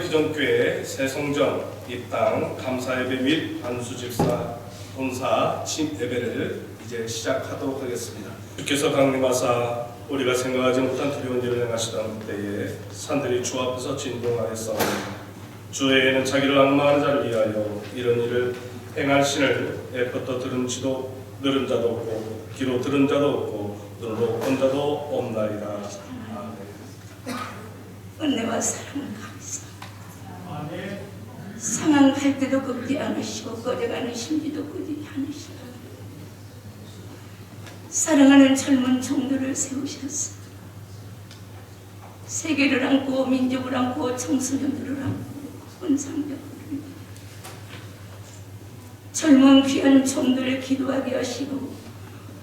비전교회 새성전 입당 감사 예배 및 안수집사 본사 친 예배를 이제 시작하도록 하겠습니다. 주께서 강림하사 우리가 생각하지 못한 두려운 일을 행하시던 때에 산들이 주 앞에서 진동하였사오니 주에게는 자기를 악마하는 자를 위하여 이런 일을 행할 신을 애부터 들은 지도 들은 자도 없고 귀로 들은 자도 없고 눈으로 본 자도 없나이다. 은혜와 사랑을 감사. 상황할 때도 꺾지 않으시고 꺼져가는 심지도 꺼지지 않으시고 사랑하는 젊은 종들을 세우셨어. 세계를 안고 민족을 안고 청소년들을 안고 혼상들을 젊은 귀한 종들을 기도하게 하시고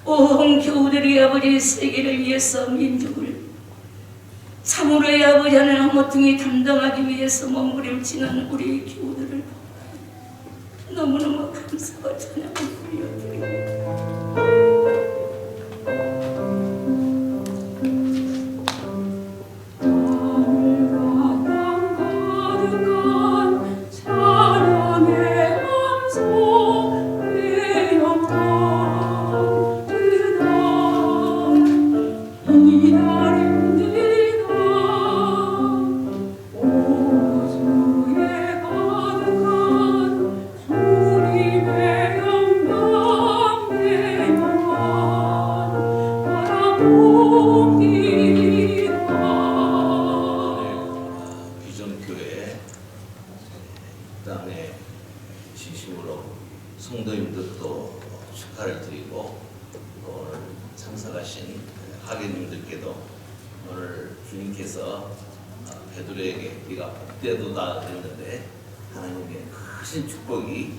온 교우들이 아버지 세계를 위해서 민족을 참으로의 아버지 하나님 모퉁이 담당하기 위해서 몸부림치는 우리 교우들을 너무너무 감사와 찬양을 올려드립니다. 바라봅니다 비전교회 입당에 진심으로 성도님들도 축하를 드리고 또 오늘 참석하신 하객님들께도 오늘 주님께서 베드로에게 네가 복되도다 그랬는데 하나님의 크신 축복이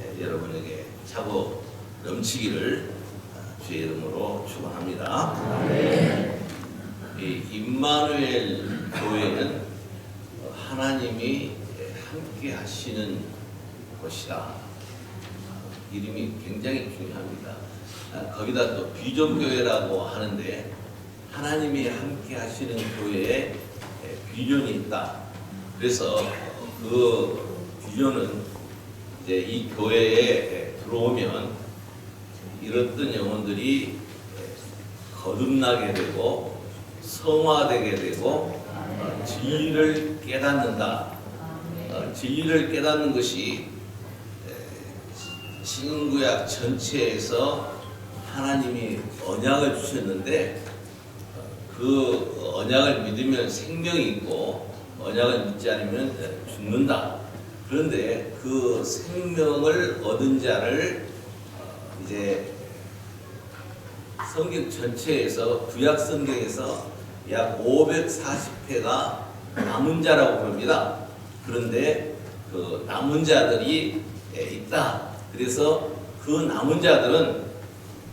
예, 여러분에게 차고 넘치기를 아, 주의 이름으로 축원합니다. 이 임마누엘 교회는 하나님이 함께 하시는 곳이다. 이름이 굉장히 중요합니다. 아, 거기다 또 비전교회라고 하는데 하나님이 함께 하시는 교회에 비전이 있다. 그래서 그 비전은 이제 이 교회에 들어오면 잃었던 영혼들이 거듭나게 되고 성화되게 되고 어, 진리를 깨닫는다. 어, 진리를 깨닫는 것이 에, 신구약 전체에서 하나님이 언약을 주셨는데 어, 그 언약을 믿으면 생명이 있고 언약을 믿지 않으면 에, 죽는다. 그런데 그 생명을 얻은 자를 어, 이제 성경 전체에서 구약 성경에서 약 540회가 남은 자라고 부릅니다. 그런데 그 남은 자들이 예, 있다. 그래서 그 남은 자들은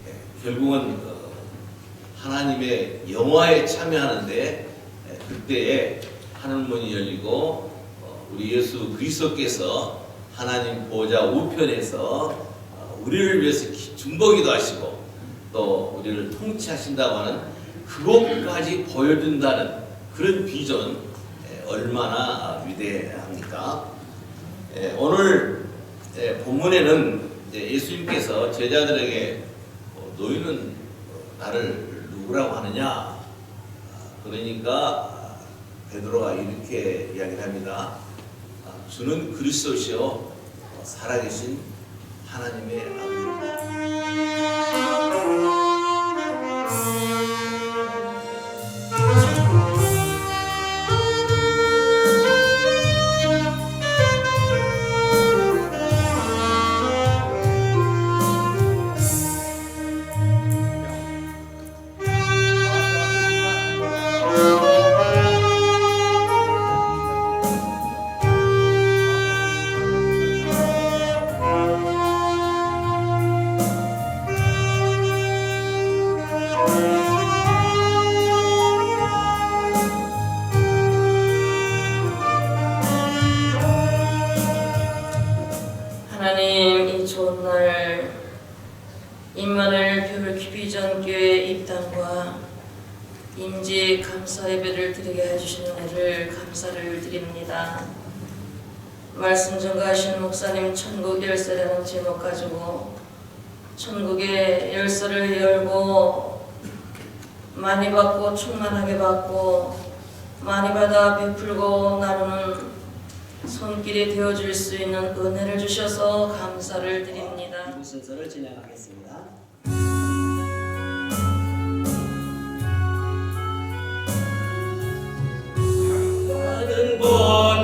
예, 결국은 어, 하나님의 영화에 참여하는데 예, 그때에 하늘문이 열리고 어, 우리 예수 그리스도께서 하나님 보좌 우편에서 어, 우리를 위해서 기- 중보기도 하시고 또 우리를 통치하신다고 하는 그것까지 보여준다는 그런 비전 에, 얼마나 위대합니까? 에, 오늘 에, 본문에는 예수님께서 제자들에게 어, 너희는 어, 나를 누구라고 하느냐? 아, 그러니까 아, 베드로가 이렇게 이야기를 합니다. 아, 주는 그리스도시요 어, 살아계신 하나님의 아들입니다. 날 임마누엘 교회 비전교회 입당과 임지 감사 예배를 드리게 해주신 은혜를 감사를 드립니다. 말씀 전가하신 목사님 천국 열쇠라는 제목 가지고 천국의 열쇠를 열고 많이 받고 충만하게 받고 많이 받아 베풀고 나누는 손길이 되어줄 수 있는 은혜를 주셔서 감사를 드립니다. 기부 순서를 진행하겠습니다. 번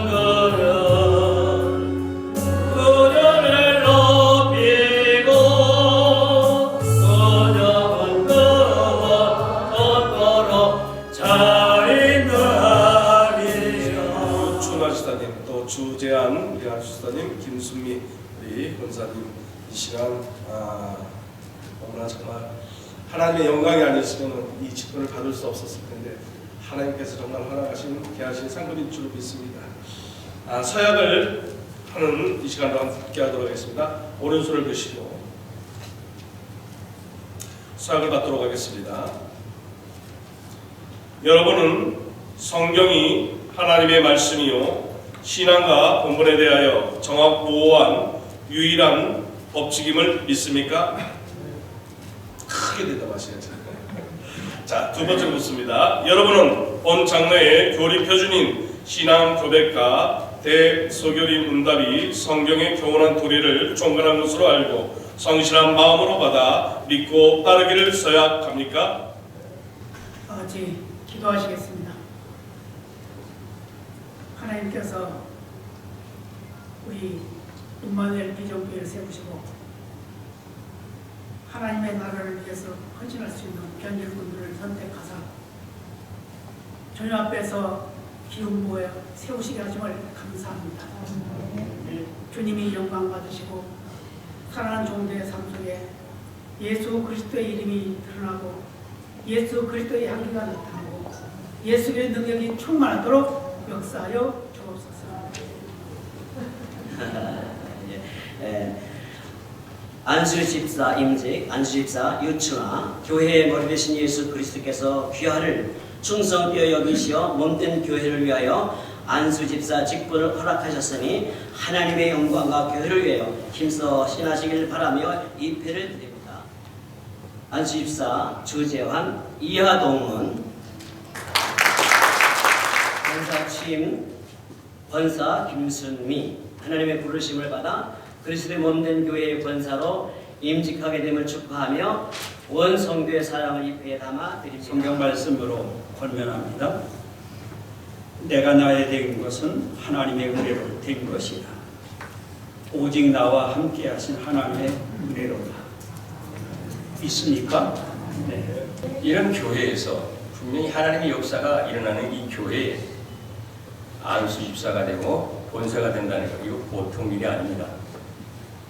하나님의 영광이 아니었으면 이 직분을 받을 수 없었을 텐데 하나님께서 정말 허락하신 귀하신 상급인 줄 믿습니다. 아, 서약을 하는 이 시간도 함께 하도록 하겠습니다. 오른손을 드시고 서약을 받도록 하겠습니다. 여러분은 성경이 하나님의 말씀이요 신앙과 본분에 대하여 정확 모호한 유일한 법칙임을 믿습니까? 크게 대답하셔야죠. 자, 두 번째 묻습니다. 여러분은 본 장로의 교리 표준인 신앙 고백과 대소교리 문답이 성경의 교훈한 도리를 종간한 것으로 알고 성실한 마음으로 받아 믿고 따르기를 서약합니까? 아버지 기도하시겠습니다. 하나님께서 우리 임마누엘 비전교회를 세우시고 하나님의 나라를 위해서 헌신할 수 있는 견질분들을 선택하사 주님 앞에서 기운 모여 세우시게 하심을 감사합니다. 주님이 영광 받으시고 사랑하는 종들의 삶 속에 예수 그리스도의 이름이 드러나고 예수 그리스도의 향기가 나타나고 예수의 능력이 충만하도록 역사하여 주옵소서. 예, 예. 안수 집사 임직, 안수 집사 유춘아, 교회의 머리 되신 예수 그리스도께서 귀하를 충성되어 여기시어 몸된 교회를 위하여 안수 집사 직분을 허락하셨으니 하나님의 영광과 교회를 위하여 힘써 신하시길 바라며 입회를 드립니다. 안수 집사 주재환 이하동은 권사 취임 권사 김순미 하나님의 부르심을 받아 그리스도의 몸된 교회의 권사로 임직하게 됨을 축하하며 원 성도의 사랑을 입회에 담아 드립니다. 성경 말씀으로 권면합니다. 내가 나에 된 것은 하나님의 은혜로 된 것이다. 오직 나와 함께 하신 하나님의 은혜로다. 있습니까? 네. 이런 교회에서 분명히 하나님의 역사가 일어나는 이 교회에 안수 집사가 되고 본사가 된다는 것 이거 보통 일이 아닙니다.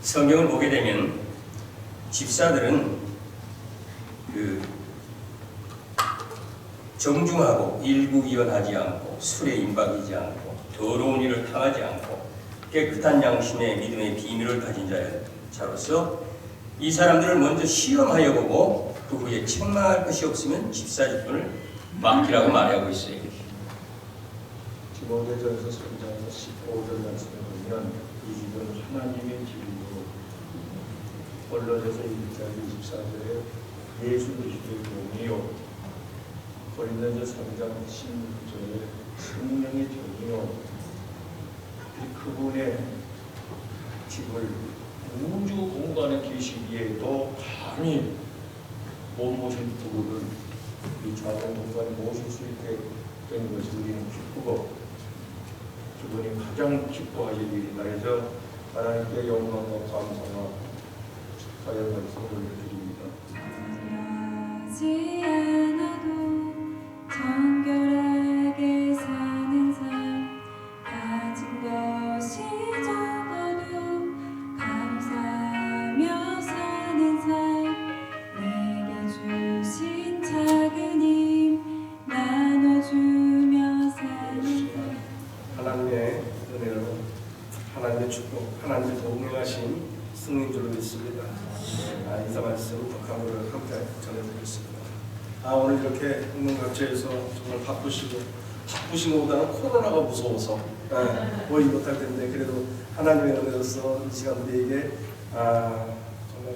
성경을 보게 되면 집사들은 그 정중하고 일구이연하지 않고 술에 임박이지 않고 더러운 일을 당하지 않고 깨끗한 양심의 믿음의 비밀을 가진 자- 자로서 이 사람들을 먼저 시험하여 보고 그 후에 책망할 것이 없으면 집사 직분을 맡기라고 말하고 있어요. 디모데전서 3장 15절 말씀에 보면 이 집은 하나님의 집이고 골로새서 1장 24절에 예수 그리스도의 몸이요. 고린도전서 3장 16절에 성령의 정이요. 이 그분의 집을 우주 공간에 계시기에도 감히 못 모신 그분을 이 작은 공간에 모실 수 있게 된 것을 우리는 기쁘고 그분이 가장 기뻐하실 일이다 해서 하나님께 영광과 감사와 축하의 말씀을 드립니다. 믿습니다. 아, 인사 말씀 독함을 함께 전해드리겠습니다. 아 오늘 이렇게 흥문각제에서 정말 바쁘시고 바쁘신 것보다는 코로나가 무서워서 예, 모이 못할 텐데 그래도 하나님의 은혜로서 이 시간 우리에게 아 정말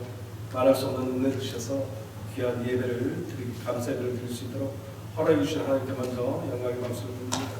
말할 수 없는 은혜 주셔서 귀한 예배를 드리 감사 예배를 드릴 수 있도록 허락해 주신 하나님께 먼저 영광의 박수를 드립니다.